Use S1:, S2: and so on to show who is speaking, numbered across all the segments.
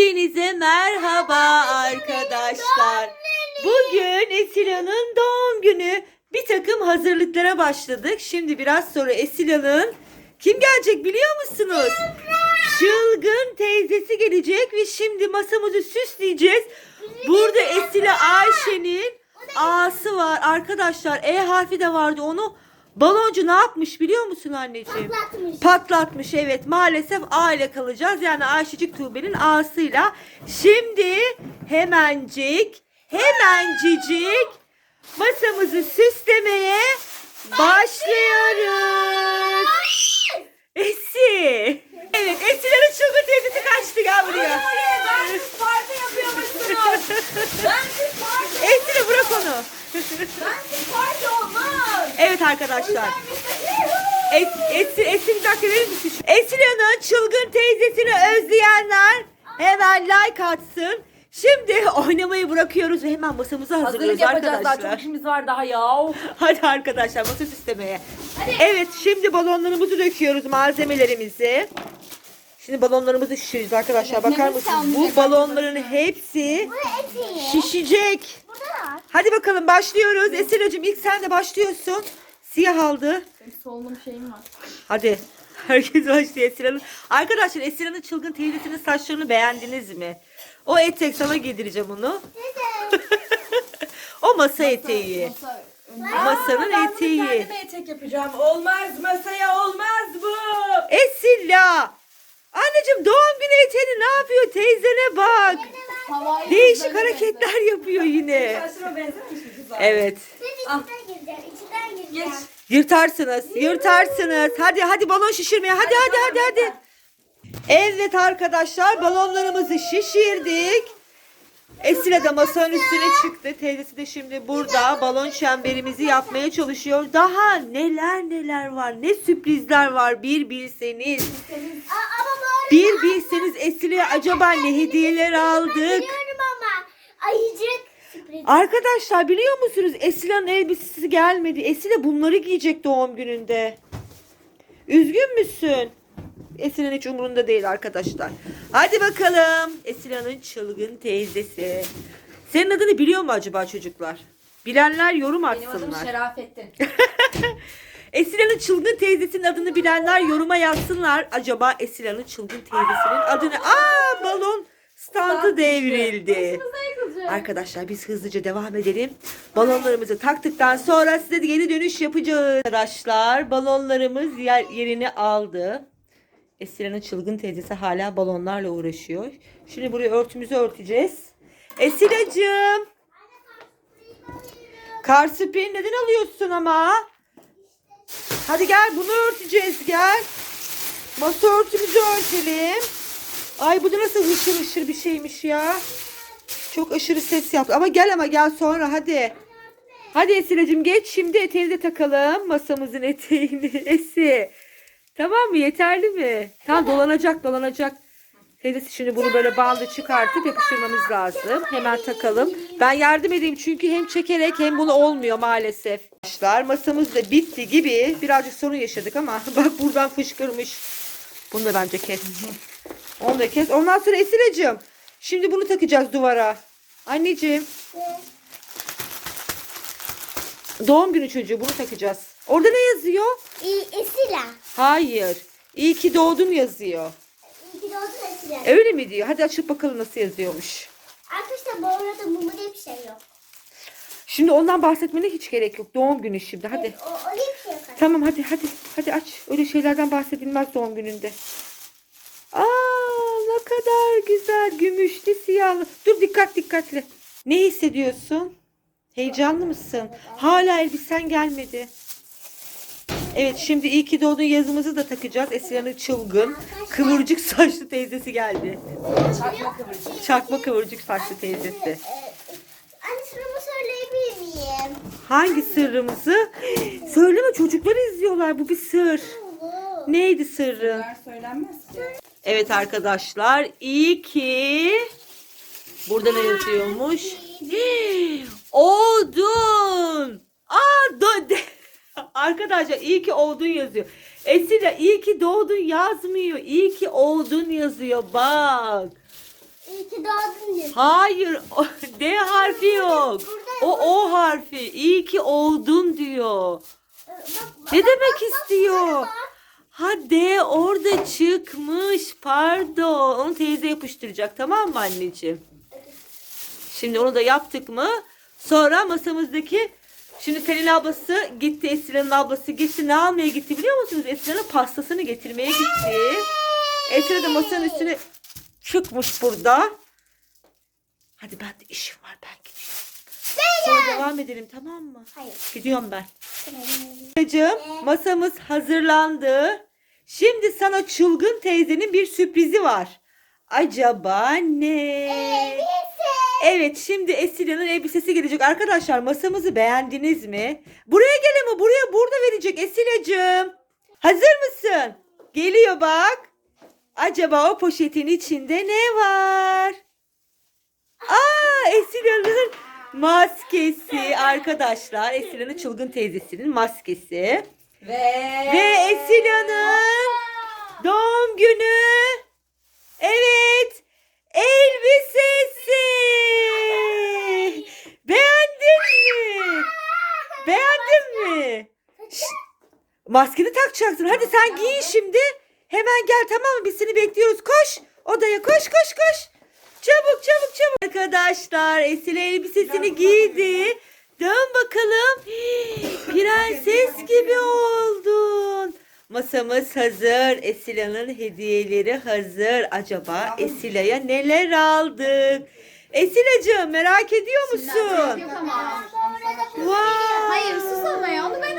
S1: Hepinize merhaba arkadaşlar. Bugün Esila'nın doğum günü. Bir takım hazırlıklara başladık. Şimdi biraz sonra Esila'nın kim gelecek biliyor musunuz? Çılgın teyzesi gelecek ve şimdi masamızı süsleyeceğiz. Burada Esila Ayşe'nin A'sı var. Arkadaşlar E harfi de vardı. Onu baloncu ne yapmış biliyor musun anneciğim?
S2: Patlatmış.
S1: Patlatmış evet maalesef A ile kalacağız. Yani Ayşecik Tuğbe'nin A'sıyla. Şimdi hemencik hemencicik masamızı süslemeye başlıyoruz. Esi. Evet Esilerin çılgın teyzesi kaçtı gel buraya.
S2: Ben parti yapıyormuşsunuz.
S1: Esile bırak onu.
S2: Ben olmaz.
S1: Evet arkadaşlar. Es, Esin, Esin bir dakika verir misin? Esile'nin çılgın teyzesini özleyenler hemen like atsın. Şimdi oynamayı bırakıyoruz ve hemen masamızı
S3: Hazırlık
S1: hazırlıyoruz
S3: yapacağız daha
S1: arkadaşlar.
S3: çok işimiz var daha ya.
S1: Hadi arkadaşlar masa süslemeye. Evet şimdi balonlarımızı döküyoruz malzemelerimizi. Şimdi balonlarımızı şişiriyoruz arkadaşlar. Bakar mısınız? Bu balonların hepsi şişecek. Hadi bakalım başlıyoruz. Esiracığım ilk sen de başlıyorsun. Siyah aldı.
S3: Benim solunum şeyim var.
S1: Hadi. Herkes başlıyor Esra'nın. Arkadaşlar Esra'nın çılgın teyzesinin saçlarını beğendiniz mi? O etek sana giydireceğim onu. o masa eteği.
S3: Masa.
S1: Masanın
S3: Ben bunu
S1: eteği.
S3: kendime etek yapacağım. Olmaz masaya olmaz bu.
S1: Esilla. Anneciğim doğum günü eteğini ne yapıyor teyzene bak.
S3: Havai
S1: Değişik
S3: kızlarına
S1: hareketler yapıyor yine.
S3: Saçıma benzemiş mi güzel?
S1: Evet.
S2: Ben içinden gireceğim. İçinden gireceğim.
S3: Geç.
S1: Yırtarsınız, yırtarsınız. Hadi hadi balon şişirmeye. Hadi hadi hadi hadi. Evet arkadaşlar balonlarımızı şişirdik. Esile de masanın üstüne çıktı. Teyzesi de şimdi burada balon çemberimizi yapmaya çalışıyor. Daha neler neler var. Ne sürprizler var bir bilseniz. Bir bilseniz Esile'ye acaba ne hediyeler aldık.
S2: ama. Ayıcık.
S1: Arkadaşlar biliyor musunuz Esile'nin elbisesi gelmedi. Esile bunları giyecek doğum gününde. Üzgün müsün? Esile'nin hiç umurunda değil arkadaşlar. Hadi bakalım. Esile'nin çılgın teyzesi. Senin adını biliyor mu acaba çocuklar? Bilenler yorum
S3: Benim adım
S1: atsınlar.
S3: Şerafettin.
S1: Esile'nin çılgın teyzesinin adını bilenler yoruma yazsınlar. Acaba Esile'nin çılgın teyzesinin adını... Aa balon standı devrildi. Arkadaşlar biz hızlıca devam edelim. Balonlarımızı taktıktan sonra size de geri dönüş yapacağız. Arkadaşlar balonlarımız yer, yerini aldı. Esile'nin çılgın teyzesi hala balonlarla uğraşıyor. Şimdi buraya örtümüzü örteceğiz. Esile'cığım. Kar spreyi neden alıyorsun ama? Hadi gel bunu örteceğiz gel. Masa örtümüzü örtelim. Ay bu da nasıl hışır hışır bir şeymiş ya. Çok aşırı ses yaptı. Ama gel ama gel sonra hadi. Hadi Esile'cim geç şimdi eteğini de takalım. Masamızın eteğini. Esi. Tamam mı? Yeterli mi? Tamam dolanacak dolanacak. Teyzesi şimdi bunu böyle bandı çıkartıp yapıştırmamız lazım. Hemen takalım. Ben yardım edeyim çünkü hem çekerek hem bunu olmuyor maalesef. Arkadaşlar masamız da bitti gibi. Birazcık sorun yaşadık ama bak buradan fışkırmış. Bunu da bence kes. Onu da kes. Ondan sonra Esile'cim. Şimdi bunu takacağız duvara. Anneciğim. Doğum günü çocuğu bunu takacağız. Orada ne yazıyor?
S2: İyi, Esila.
S1: Hayır. İyi ki doğdun yazıyor.
S2: İyi ki doğdun Esila.
S1: Öyle mi diyor? Hadi açıp bakalım nasıl yazıyormuş.
S2: Arkadaşlar bu arada mumu diye bir şey yok.
S1: Şimdi ondan bahsetmene hiç gerek yok. Doğum günü şimdi. Hadi.
S2: O, o diye bir şey yok.
S1: Tamam hadi hadi. Hadi aç. Öyle şeylerden bahsedilmez doğum gününde. Aa ne kadar güzel. Gümüşlü siyahlı. Dur dikkat dikkatli. Ne hissediyorsun? Heyecanlı mısın? Hala elbisen gelmedi. Evet şimdi iyi ki doğdun yazımızı da takacağız. Esile'nin çılgın, kıvırcık saçlı teyzesi geldi.
S3: Çakma kıvırcık.
S1: Çakma kıvırcık saçlı teyzesi.
S2: Anne sıramı söyleyebilir miyim?
S1: Hangi sırrımızı? Söyleme çocuklar izliyorlar. Bu bir sır. Neydi sırrın?
S3: Söylenmez ki.
S1: Evet arkadaşlar iyi ki burada ne yazıyormuş? Odun. Aa do de- Arkadaşlar iyi ki oldun yazıyor. Esile iyi ki doğdun yazmıyor. İyi ki oldun yazıyor bak.
S2: İyi
S4: doğdun diyor.
S1: Hayır. D harfi yok. O O harfi. İyi ki oldun diyor.
S4: Bak,
S1: Ne demek istiyor? Ha D orada çıkmış. Pardon. Onu teyze yapıştıracak. Tamam mı anneciğim? Şimdi onu da yaptık mı? Sonra masamızdaki Şimdi Selin ablası gitti, Esra'nın ablası gitti. Ne almaya gitti biliyor musunuz? Esra'nın pastasını getirmeye gitti. Esra da masanın üstüne çıkmış burada. Hadi ben de işim var ben gidiyorum. Sonra devam edelim tamam mı?
S4: Hayır.
S1: Gidiyorum ben. Anneciğim, masamız hazırlandı. Şimdi sana çılgın teyzenin bir sürprizi var. Acaba ne? Evet şimdi Esilya'nın elbisesi gelecek. Arkadaşlar masamızı beğendiniz mi? Buraya gel ama buraya burada verecek Esilya'cığım. Hazır mısın? Geliyor bak. Acaba o poşetin içinde ne var? Aa Esilya'nın maskesi arkadaşlar. Esilya'nın çılgın teyzesinin maskesi.
S3: Ve...
S1: Ve Esilya'nın doğum günü. Evet. Elbisesi. Beğendin mi? Beğendin mi? Şşt, Maskeni takacaksın. Hadi sen giyin şimdi. Hemen gel tamam mı? Biz seni bekliyoruz. Koş. Odaya koş koş koş. Çabuk çabuk çabuk. Arkadaşlar Esile elbisesini giydi. Dön bakalım. Prenses gibi oldun. Masamız hazır. Esile'nin hediyeleri hazır. Acaba Esile'ye neler aldık? Esile'cığım merak ediyor musun? Wow.
S2: Hayır sus ama ya onu ben.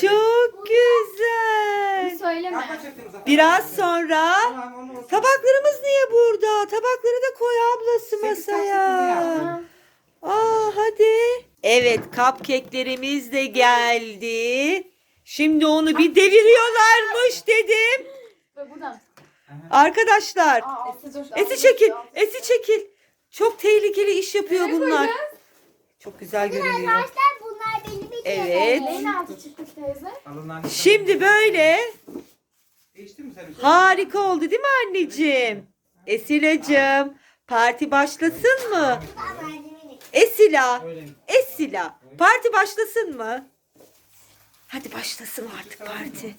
S1: Çok güzel.
S2: Söyleme.
S1: Biraz sonra tabaklarımız niye burada? Tabakları da koy ablası masaya. Aa hadi. Evet cupcake'lerimiz de geldi. Şimdi onu bir deviriyorlarmış dedim. Arkadaşlar esi çekil. Esi çekil. Çok tehlikeli iş yapıyor bunlar. Çok güzel görünüyor.
S4: Arkadaşlar bunlar benim için.
S1: Evet.
S2: Neyin altı çıktık teyze?
S1: Şimdi böyle
S5: Değişti mi senin?
S1: harika oldu değil mi anneciğim? Esilacığım parti başlasın mı? Esila.
S5: Öyle.
S1: Esila. Parti başlasın mı? Hadi başlasın artık parti.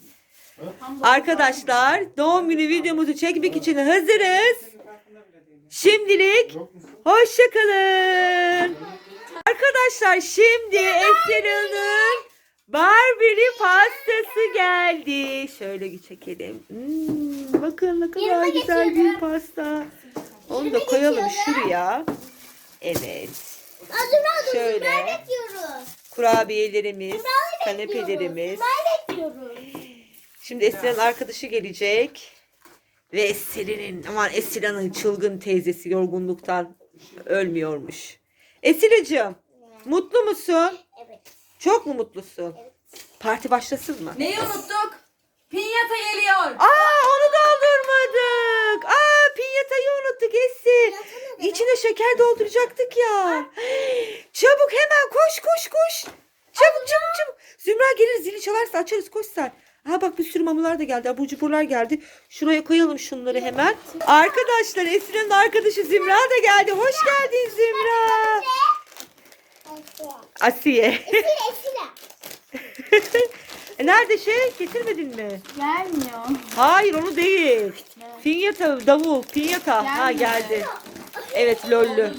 S1: Arkadaşlar doğum günü videomuzu çekmek için hazırız. Şimdilik hoşçakalın. Arkadaşlar şimdi Esila'nın Barbie'li pastası geldi. Şöyle çekelim. Hmm, bakın ne kadar
S4: Yanıma
S1: güzel bir
S4: geçiyorum.
S1: pasta. Onu da koyalım şuraya. Evet.
S4: Azura
S1: Şöyle.
S4: Şöyle. bekliyoruz.
S1: Kurabiyelerimiz, kanepelerimiz.
S4: Ben bekliyoruz.
S1: Şimdi Esra'nın arkadaşı gelecek. Ve Esra'nın, aman Esra'nın çılgın teyzesi yorgunluktan ölmüyormuş. Esra'cığım, mutlu musun?
S4: Evet.
S1: Çok mu mutlusun? Parti başlasın mı?
S3: Neyi unuttuk? Pinyata geliyor.
S1: Aa onu doldurmadık. Aa pinyatayı unuttuk Esi. İçine şeker dolduracaktık ya. Çabuk hemen koş koş koş. Çabuk çabuk çabuk. Zümra gelir zili çalarsa açarız koş sen. Ha bak bir sürü mamular da geldi. Abur cuburlar geldi. Şuraya koyalım şunları hemen. Arkadaşlar Esra'nın arkadaşı Zümra da geldi. Hoş geldin Zümra. Asiye.
S4: Esile esile.
S1: E, Nerede şey? Getirmedin mi?
S2: Gelmiyor.
S1: Hayır onu değil. Pinyata davul. Pinyata. Ha geldi. Evet lollü.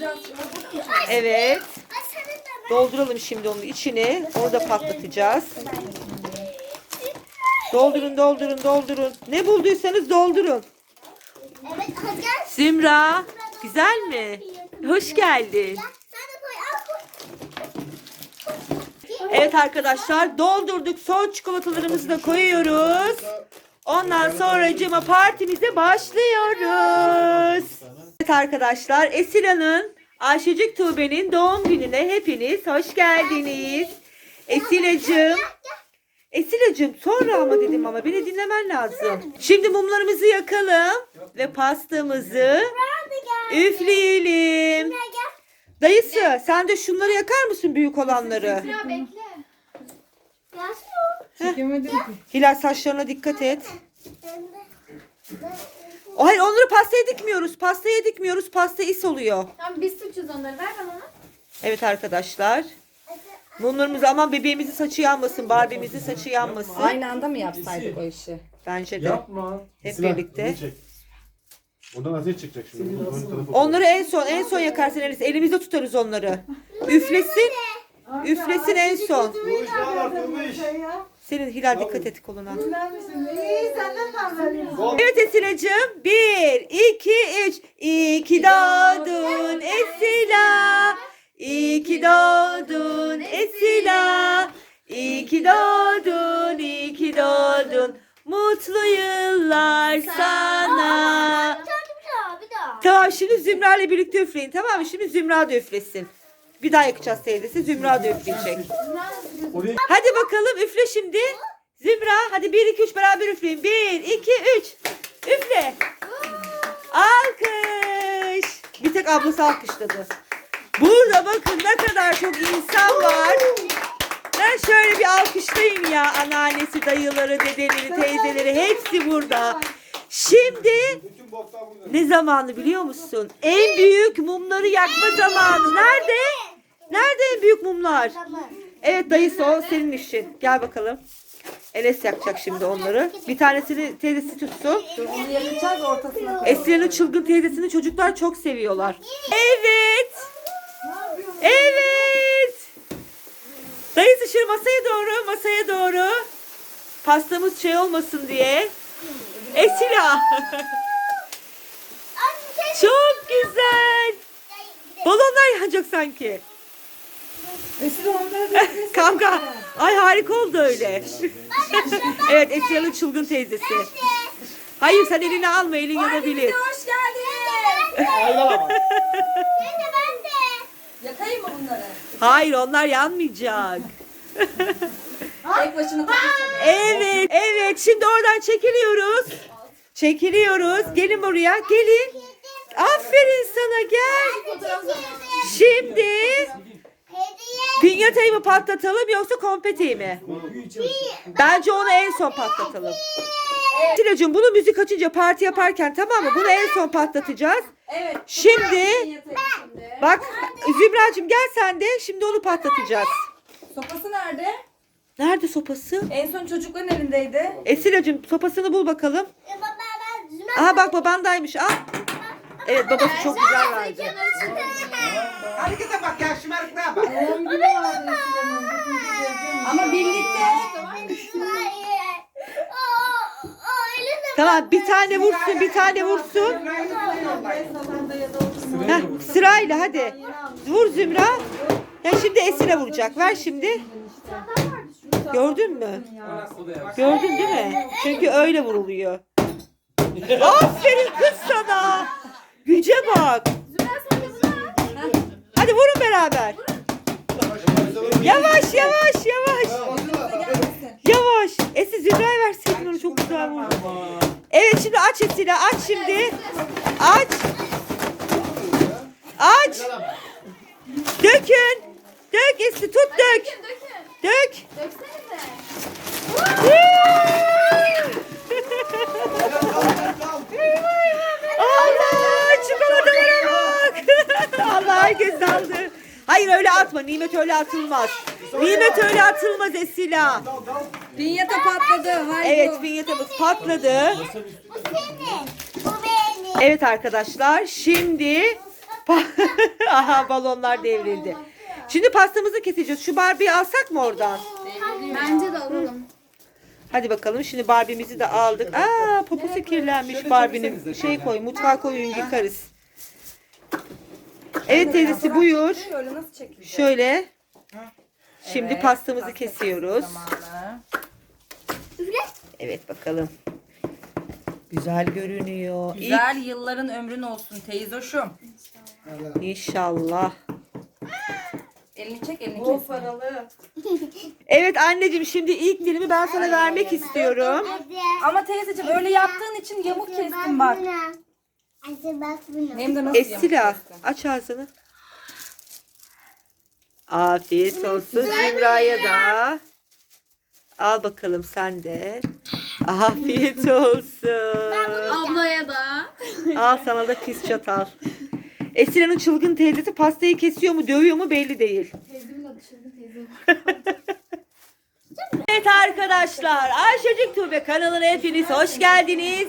S1: Evet. Dolduralım şimdi onun içine. Orada patlatacağız. Doldurun doldurun doldurun. Ne bulduysanız doldurun.
S4: Evet.
S1: Zümra. Güzel mi? Hoş geldin.
S4: Sen de koy. Al koy.
S1: Evet arkadaşlar doldurduk. Son çikolatalarımızı da koyuyoruz. Ondan sonra cima partimize başlıyoruz. Evet arkadaşlar Esila'nın Ayşecik Tuğbe'nin doğum gününe hepiniz hoş geldiniz. Esilacığım. Esilacığım sonra ama dedim ama beni dinlemen lazım. Şimdi mumlarımızı yakalım ve pastamızı üfleyelim. Dayısı sen de şunları yakar mısın büyük olanları?
S2: Bekle.
S4: O.
S1: Hilal saçlarına dikkat et.
S4: Ben de.
S1: O hayır onları pastaya dikmiyoruz. Pastaya dikmiyoruz. Pasta is oluyor.
S2: Tamam biz suçuz onları. Ver bana onu.
S1: Evet arkadaşlar. Mumlarımızı aman bebeğimizin saçı yanmasın. Barbie'mizin saçı yanmasın.
S3: Aynı anda mı yapsaydık o işi?
S1: Bence de.
S6: Yapma.
S1: Hep
S6: Silah,
S1: birlikte.
S6: bunu çek. Oradan ateş çıkacak şimdi. Bunun ön tarafı-
S1: Onları en son en son yakarsın Elis. Elimizde tutarız onları. Üflesin. Üflesin en son.
S6: Bu iş daha var Tomuş.
S1: Senin Hilal dikkat et koluna.
S7: İyi senden haber?
S1: Evet Esile'cim. Bir, iki, üç. İyi ki doğdun Esila. İyi ki doğdun Esila. İyi ki doğdun, iyi ki doğdun. Mutlu yıllar sana. Tamam şimdi Zümra ile birlikte üfleyin tamam mı? Şimdi Zümra da üflesin. Bir daha yakacağız teyzesi. Zümra da üfleyecek. Hadi bakalım üfle şimdi. Zümra hadi 1 2 3 beraber üfleyin. 1 2 3. Üfle. Alkış. Bir tek ablası alkışladı. Burada bakın ne kadar çok insan var. Ben şöyle bir alkışlayın ya. Anneannesi, dayıları, dedeleri, teyzeleri hepsi burada. Şimdi. Ne zamanı biliyor musun? En büyük mumları yakma zamanı. Nerede? Nerede en büyük mumlar? Evet dayısı o senin işin. Gel bakalım. Enes yakacak şimdi onları. Bir tanesini teyzesi tutsun.
S3: Onu yakacağız ortasına koyalım.
S1: Esra'nın çılgın teyzesini çocuklar çok seviyorlar. Evet. Evet. Dayısı şimdi masaya doğru, masaya doğru. Pastamız şey olmasın diye. Esila. Çok güzel. Balonlar yanacak sanki.
S7: Esra onları da
S1: Kanka. Ay harika oldu öyle. evet Esra'nın çılgın teyzesi. Hayır sen elini alma elin yanabilir.
S3: Hoş geldiniz.
S6: Ayrılama.
S4: Ben de ben de.
S3: Yakayım mı bunları?
S1: Hayır onlar yanmayacak.
S3: Tek başına.
S1: Evet evet şimdi oradan çekiliyoruz. Çekiliyoruz. Gelin buraya gelin. Aferin sana gel. Şimdi
S4: Hediye.
S1: pinyatayı mı patlatalım yoksa konfetiyi mi? Bence onu en son patlatalım. Silacığım bunu müzik açınca parti yaparken tamam mı? Bunu en son patlatacağız.
S3: Evet.
S1: Şimdi bak Zübracığım gel sen de şimdi onu patlatacağız.
S3: Sopası nerede?
S1: Nerede sopası?
S3: En son çocukların elindeydi.
S1: Esilacığım sopasını bul bakalım.
S4: E.
S1: Aha bak babandaymış al. Evet babası çok güzel verdi.
S5: Harekete bak ya şımarıklığa bak.
S7: doğum günü vardı Esra'nın.
S3: Ama birlikte.
S1: Tamam bir tane vursun bir tane vursun. Heh, sırayla hadi. Vur Zümra. Ya şimdi Esile vuracak. Ver şimdi. Gördün mü? Gördün değil mi? Çünkü öyle vuruluyor. Aferin kız sana. Güce bak. Hadi vurun beraber. Yavaş yavaş yavaş. Yavaş. Esi Zümra'ya verseydin onu çok güzel vurdu. Evet şimdi aç Esile aç şimdi. Aç. Aç. Dökün. Dök Esi tut dök. Dök. Allah çikolatalara bak. Allah herkes aldı. Hayır öyle atma. Nimet öyle atılmaz. Nimet öyle atılmaz Esila.
S3: Pinyata patladı. Haydi.
S1: Evet pinyatamız patladı.
S4: bu senin. Bu benim.
S1: Evet arkadaşlar şimdi aha balonlar devrildi. Şimdi pastamızı keseceğiz. Şu Barbie'yi alsak mı oradan?
S2: Bence de alalım.
S1: Hadi bakalım şimdi Barbie'mizi de aldık. Aa poposu kirlenmiş Barbie'nin. Şey koy mutfağa koyun yıkarız. Evet teyzesi buyur.
S3: Öyle nasıl çekilecek?
S1: Şöyle. Şimdi
S3: Evet,
S1: pastamızı
S3: pasta
S1: kesiyoruz.
S3: zamanı.
S1: Evet bakalım. Güzel görünüyor. İlk-
S3: Güzel yılların ömrün olsun teyzoşum.
S1: İnşallah.
S3: Elini çek elini
S7: Bol
S3: kes.
S7: paralı.
S1: Evet anneciğim şimdi ilk dilimi ben sana vermek istiyorum.
S3: Ama teyzeciğim öyle yaptığın için yamuk kestin bak.
S4: Hadi bak bunu.
S3: Benim de nasıl
S1: Esila aç ağzını. Afiyet olsun Zümra'ya da. Al bakalım sen de. Afiyet olsun.
S2: Ablaya da.
S1: Al sana da pis çatal. Esile'nin çılgın teyzesi pastayı kesiyor mu dövüyor mu belli değil. Evet arkadaşlar Ayşecik Tuğbe kanalına hepiniz hoş geldiniz.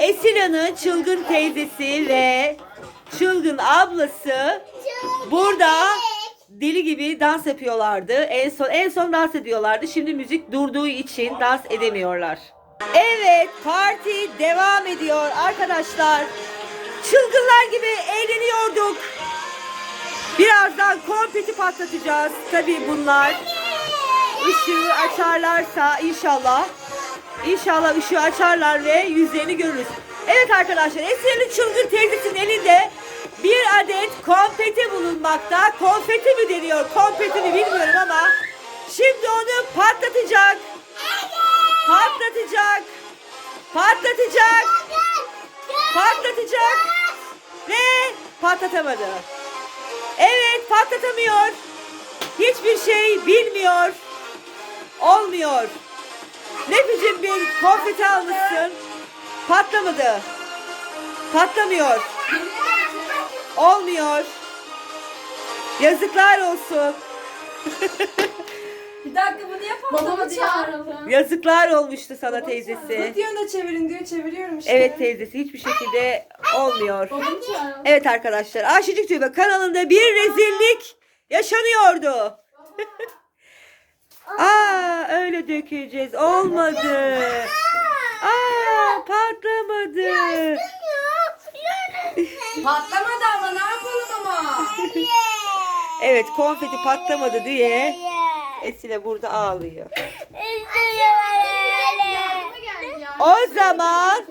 S1: Esile'nin çılgın teyzesi ve çılgın ablası burada deli gibi dans yapıyorlardı. En son en son dans ediyorlardı. Şimdi müzik durduğu için dans edemiyorlar. Evet, parti devam ediyor arkadaşlar. Çılgınlar gibi eğleniyorduk. Birazdan konfeti patlatacağız. Tabii bunlar ışığı açarlarsa inşallah İnşallah ışığı açarlar ve yüzlerini görürüz. Evet arkadaşlar Eser'in çılgın teyzesinin elinde bir adet konfeti bulunmakta. Konfeti mi deniyor? Konfeti mi bilmiyorum ama şimdi onu patlatacak. Patlatacak. Patlatacak. Patlatacak. Ve patlatamadı. Evet patlatamıyor. Hiçbir şey bilmiyor. Olmuyor. Ne biçim bir konfeti almışsın. Patlamadı. Patlamıyor. Olmuyor. Yazıklar olsun.
S3: Bir dakika bunu yapamadım.
S2: Babamı çağıralım.
S1: Yazıklar olmuştu sana teyzesi.
S3: Diyor da çevirin diyor çeviriyorum işte.
S1: Evet teyzesi hiçbir şekilde olmuyor.
S2: Babamı çağıralım.
S1: Evet arkadaşlar Ayşecik Tübe kanalında bir rezillik yaşanıyordu. Aa öyle dökeceğiz. Olmadı. Aa patlamadı.
S3: Patlamadı ama ne yapalım ama.
S1: Evet konfeti patlamadı diye Esile burada ağlıyor. O zaman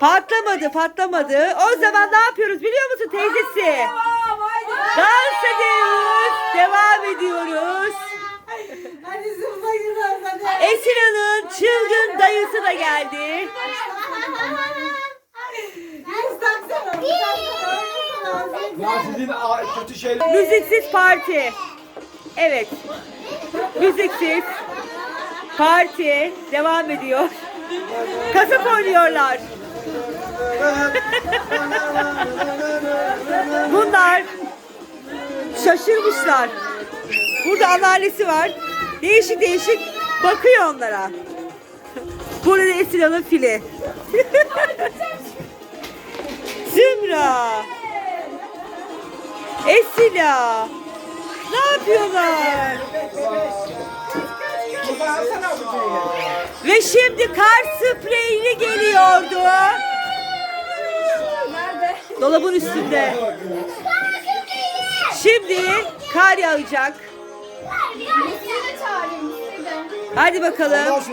S1: patlamadı patlamadı. O zaman ne yapıyoruz biliyor musun teyzesi? Dans ediyoruz. Devam ediyoruz. Esile'nin çılgın dayısı da geldi.
S5: Ya sizin kötü şeyler.
S1: Müziksiz parti. Evet. Müziksiz parti devam ediyor. Kasap oynuyorlar. Bunlar şaşırmışlar. Burada anneannesi var. Değişik değişik bakıyor onlara. Burada da Esile'nin fili. Zümra. Esila. Ne yapıyorlar? Ve şimdi kar spreyini geliyordu.
S3: Nerede?
S1: Dolabın üstünde. Şimdi kar yağacak. Hadi bakalım.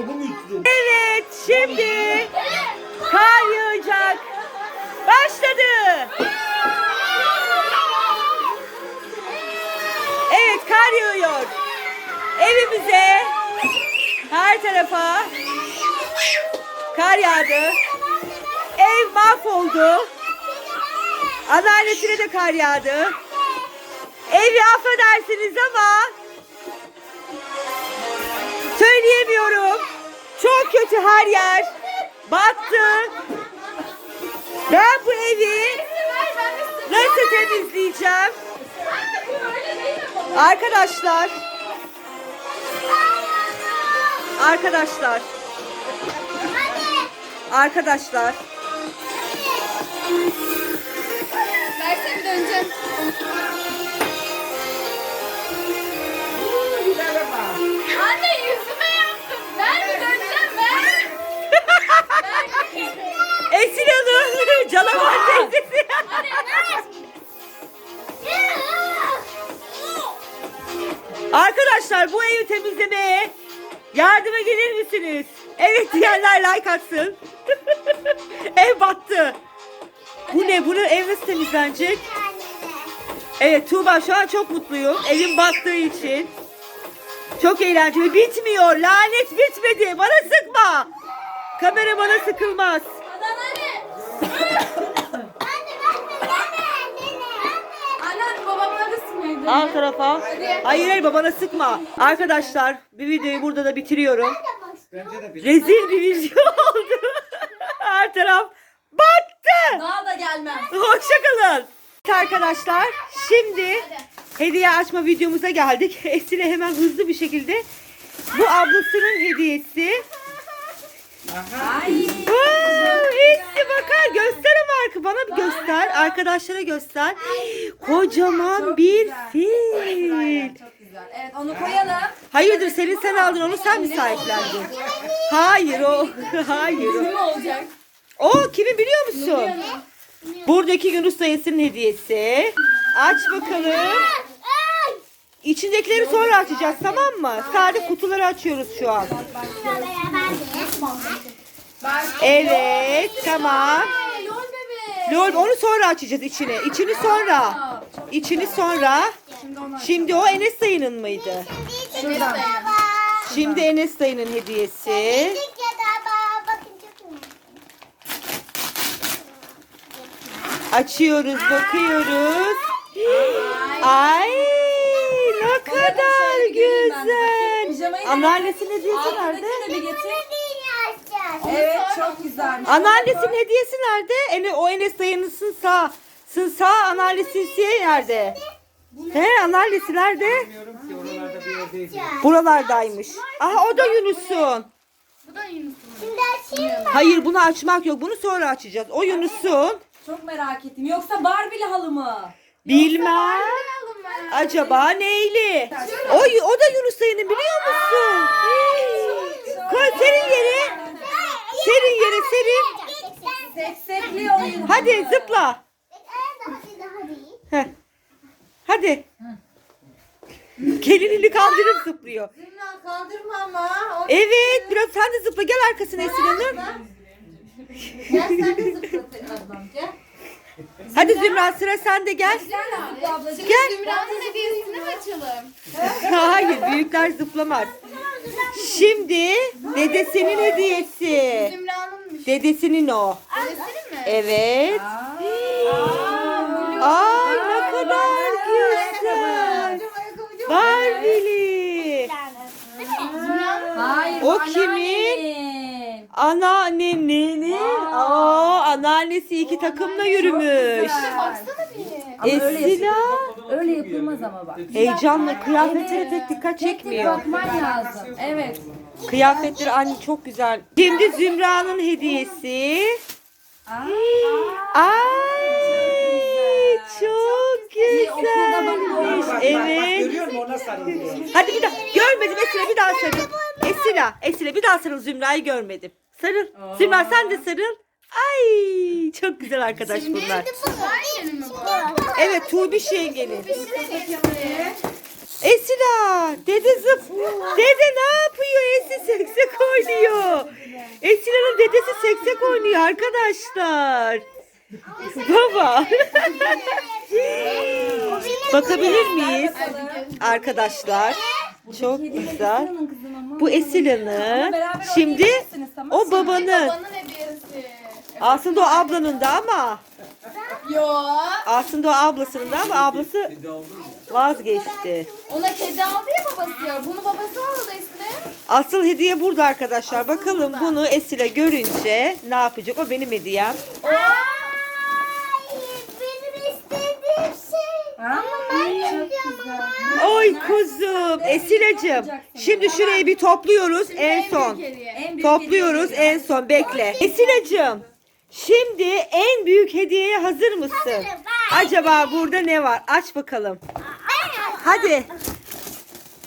S1: Evet şimdi kar yağacak. Başladı. Evet kar yağıyor. Evimize her tarafa kar yağdı. Ev mahvoldu. Anneannesine de kar yağdı. Evi affedersiniz ama söyleyemiyorum. Çok kötü her yer. Battı. Ben bu evi nasıl temizleyeceğim? Arkadaşlar. Arkadaşlar. Arkadaşlar.
S2: Versene bir döneceğim.
S1: Esin Hanım. Canavar teyzesi. Arkadaşlar bu evi temizlemeye yardıma gelir misiniz? Evet diyenler like atsın. ev battı. Bu ne? Bunu ev nasıl temizlenecek? Evet Tuğba şu an çok mutluyum. Evim battığı için. Çok eğlenceli. Bitmiyor. Lanet bitmedi. Bana sıkma. Kamera bana sıkılmaz. Al tarafa. Hayır hayır babana sıkma. Arkadaşlar bir videoyu burada da bitiriyorum. Rezil bir video oldu. Her taraf battı.
S2: Daha da gelmem.
S1: Hoşçakalın. Arkadaşlar şimdi hediye açma videomuza geldik. Esile hemen hızlı bir şekilde bu ablasının hediyesi.
S3: Ay.
S1: Wow, bakar göster ama arka bana bir göster. Arkadaşlara göster. Kocaman bir fil.
S3: Çok güzel. Evet onu koyalım.
S1: Hayırdır senin sen aldın onu sen mi sahiplendin? Hayır o. Hayır o.
S2: Kim olacak?
S1: O kimi biliyor musun? Buradaki Yunus dayısının hediyesi. Aç bakalım. İçindekileri sonra açacağız tamam mı? Sadece kutuları açıyoruz şu an. Evet tamam.
S2: Lol
S1: onu sonra açacağız içini. İçini sonra. İçini sonra. Şimdi o Enes dayının mıydı? Şimdi Enes dayının hediyesi. Açıyoruz, bakıyoruz. Ay güzel. Anneannesinin hediyesi nerede?
S3: Evet çok güzelmiş.
S1: Anneannesinin hediyesi nerede? Ene, o Enes dayınısın sağ. Sın sağ anneannesinin nerede? He anneannesi nerede?
S5: Bilmiyorum ki oralarda bir yerdeydi.
S1: Buralardaymış. Aha o da Yunus'un.
S2: Bu da Yunus'un.
S4: Şimdi açayım mı?
S1: Hayır bunu açmak yok. Bunu sonra açacağız. O Yunus'un.
S3: Çok merak ettim. Yoksa Barbie'li halı mı?
S1: Bilmem. Acaba neyli? O, o da Yunus dayının biliyor musun? Koy serin yere. Serin yere serin.
S3: Seksekli oyun.
S1: Hadi zıpla. Heh. Hadi. Gelinini kaldırıp zıplıyor.
S7: Kaldırma ama. O-
S1: Evet biraz sen de zıpla gel arkasına Esin'in.
S7: Gel sen de zıplat ablam gel.
S1: Hadi Zümra sıra sende gel.
S3: Zıpla ablacığım.
S1: Gel.
S2: Zümra'nın hediyesini mi açalım?
S1: Hayır büyükler zıplamaz. Şimdi dedesinin hediyesi.
S2: Zümra'nınmış.
S1: Dedesinin o.
S2: Dedesinin mi?
S1: Evet. Ay ne kadar güzel. Barbie'li.
S3: Hayır.
S1: O kimin?
S3: Anneannenin.
S1: Aa, anneannesi iki takımla yürümüş.
S2: Baksana bir.
S3: Ama öyle
S1: Esila.
S3: Öyle yapılmaz ama bak.
S1: Heyecanla kıyafetleri
S3: Evet.
S1: pek dikkat
S3: Tek tek
S1: çekmiyor.
S3: bakman lazım. Evet.
S1: Kıyafetleri anne çok güzel. Şimdi Zümra'nın hediyesi.
S3: Aa.
S1: Ay çok güzelmiş.
S5: Bak bak
S1: Evet.
S5: görüyor musun ona sarılıyor.
S1: Hadi bir daha. Görmedim Esile bir daha sarıl. Esila, Esile bir daha sarıl Zümra'yı görmedim. Sarıl. Zümra sen de sarıl. Ay çok güzel arkadaş bunlar. Evet Tuğbiş yengenin. Esila dede zıp. Dede ne yapıyor? Esi seksek oynuyor. Esila'nın dedesi seksek oynuyor arkadaşlar. Baba. Bakabilir miyiz? Arkadaşlar. Çok güzel. Bu.
S3: Beraber
S1: Şimdi o babanın. Aslında o ablanın da ama.
S2: Yo.
S1: Aslında o ablasının da ama ablası vazgeçti.
S2: Ona kedi aldı ya babası ya. Bunu babası aldı işte.
S1: Asıl hediye burada arkadaşlar. Bakalım bunu Esile görünce ne yapacak? O benim hediyem.
S4: Ay, benim istediğim
S3: güzel.
S1: Oy kuzum. Esile'cim. Şimdi şurayı bir topluyoruz en son. Topluyoruz en son. Bekle. Esile'cim. Şimdi en büyük hediyeye hazır mısın? Acaba burada ne var? Aç bakalım. Hadi.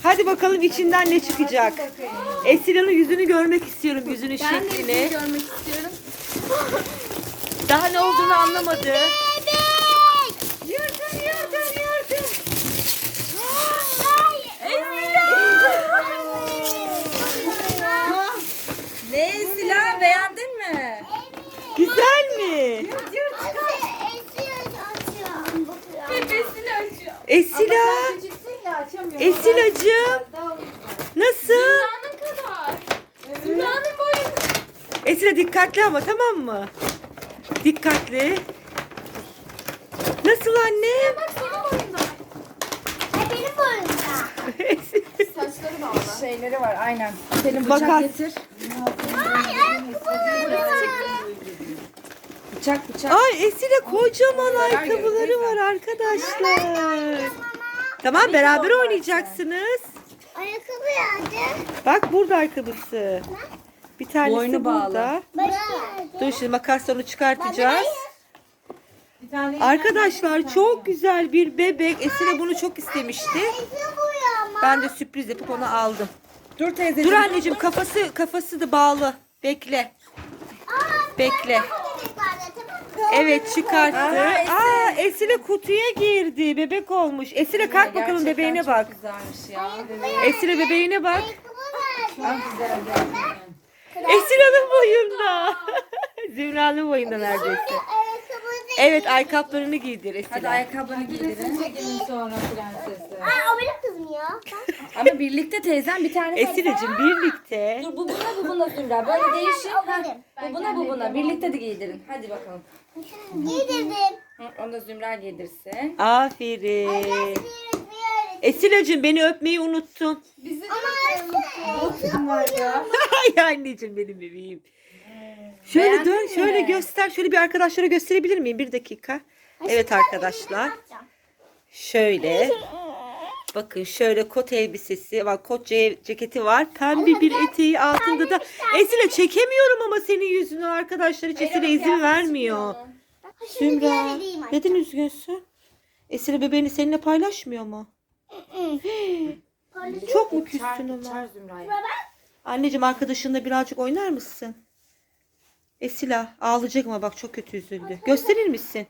S1: Hadi bakalım içinden ne çıkacak. Esile'nin yüzünü görmek istiyorum. Yüzünün
S2: Ben de
S1: şeklini.
S2: hediye görmek istiyorum.
S1: Daha ne olduğunu anlamadı.
S2: Yırtın yırtın yırtın.
S3: Ne Esila beğendin mi?
S1: Güzel mi?
S2: Bebesini açıyor.
S1: Esila.
S7: Küçüksün ya açamıyorum.
S1: Esilacığım. Nasıl?
S2: Zümra'nın kadar. Zümra'nın boyu.
S1: Esila dikkatli ama tamam mı? Dikkatli. Nasıl anne?
S2: Bak senin boyunda.
S4: Benim boyumda.
S2: Saçları bağlı.
S3: Şeyleri var aynen. Senin
S1: Bakar.
S3: bıçak getir.
S2: Bıçak bıçak.
S1: Ay Esile kocaman ayakkabıları var arkadaşlar. Tamam beraber oynayacaksınız.
S4: Ayakkabı yerde.
S1: Bak burada ayakkabısı. Bir tanesi
S2: Boynu bağlı.
S1: burada. Dur şimdi makasla onu çıkartacağız.
S7: Bir tane
S1: Arkadaşlar çok güzel bir bebek. Esile bunu çok istemişti. Ben de sürpriz yapıp onu aldım.
S2: Dur teyzeciğim.
S1: Dur anneciğim kafası kafası da bağlı. Bekle. Bekle.
S4: Bebek vardı, tamam mı?
S1: Evet çıkarttı.
S2: Aa,
S1: Esile kutuya girdi. Bebek olmuş. Esile kalk bakalım bebeğine bak.
S2: güzelmiş ya.
S1: Esile bebeğine bak.
S4: Ayakkabı nerede?
S1: Esile'nin boyunda. Zümra'nın boyunda neredeyse. Evet ayakkabılarını giydir
S2: Hadi
S1: Esile.
S2: ayakkabılarını giydirin.
S7: çekelim sonra prensesi.
S4: Ay o benim kızım ya.
S2: Ama birlikte teyzem bir tane
S1: Esile'cim birlikte.
S2: Dur bu buna bu buna Zümra. Böyle değişin. Ha. Bu buna bu buna. Birlikte de giydirin. Hadi bakalım.
S4: Giydirdim.
S2: Hı, Onu da Zümra giydirsin.
S1: Aferin.
S4: Yere
S1: Esile'cim beni öpmeyi unuttun.
S4: Ama
S1: Ay anneciğim benim bebeğim. Şöyle
S2: Beğendin
S1: dön,
S2: mi?
S1: şöyle göster. Şöyle bir arkadaşlara gösterebilir miyim? Bir dakika. Evet arkadaşlar. Şöyle. Bakın şöyle kot elbisesi var. Kot ce- ceketi var. Pembe bir eteği altında da. Esile çekemiyorum ama senin yüzünü arkadaşlar hiç Esile izin vermiyor. Zümra. Neden üzgünsün? Esile bebeğini seninle paylaşmıyor mu? Çok mu küstün ama? Anneciğim arkadaşınla birazcık oynar mısın? Esila ağlayacak ama bak çok kötü üzüldü. Gösterir misin?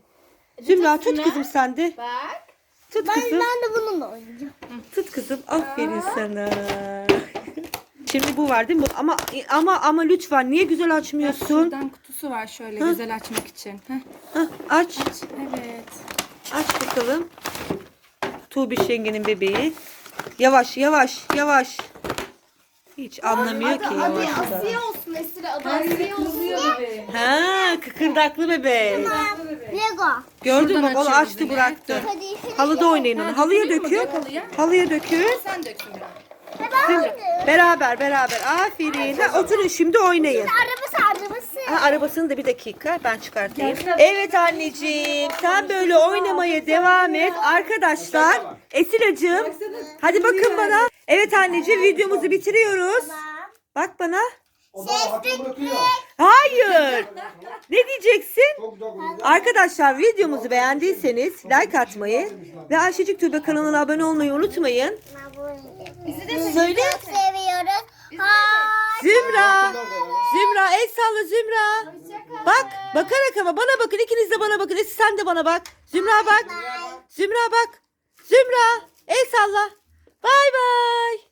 S1: Zümra tut kızım sen de.
S7: Bak.
S1: Tut
S4: Ben,
S1: kızım.
S4: ben de bununla oynayacağım.
S1: Tut kızım. Aferin sana. Şimdi bu var değil mi? Bu- Ama ama ama lütfen niye güzel açmıyorsun?
S2: Şuradan kutusu var şöyle
S1: Hı.
S2: güzel açmak için. Heh.
S1: Hah, aç.
S2: Evet.
S1: Aç bakalım. Tuğbi Şengen'in bebeği. Yavaş yavaş yavaş. Hiç anlamıyor ki yavaşta.
S7: Asiye olsun Esra. Adı Asiye olsun.
S1: Ha, kıkırdaklı bebek.
S4: Lego.
S1: Gördün mü?
S2: Şuradan
S1: Onu
S2: açıyoruz
S1: açtı
S2: bebeği.
S1: bıraktı. Halıda oynayın onu. Halıya
S2: dökülüyor mu?
S1: dökün.
S2: Dök halıya.
S1: Halıya dökün.
S2: Sen dök Zümra.
S1: Beraber beraber. Aferin. Ha, oturun şimdi oynayın.
S4: Arabası arabası.
S1: Ha, arabasını da bir dakika ben çıkartayım. Evet anneciğim sen böyle oynamaya devam et. Arkadaşlar Esilacığım hadi bakın bana. Evet anneciğim videomuzu bitiriyoruz. Bak bana.
S6: O da hakkı bırakıyor.
S1: Hayır. Ne diyeceksin? Arkadaşlar videomuzu beğendiyseniz like atmayı ve Ayşecik Tübe kanalına abone olmayı unutmayın.
S4: Bizi
S1: Söyle.
S4: Seviyoruz. Hoşçakalın.
S1: Zümra. Zümra el salla Zümra. Bak bakarak ama bana bakın ikiniz de bana bakın. Esi sen de bana bak. Zümra bak. Zümra bak. Zümra el salla. Bay bay.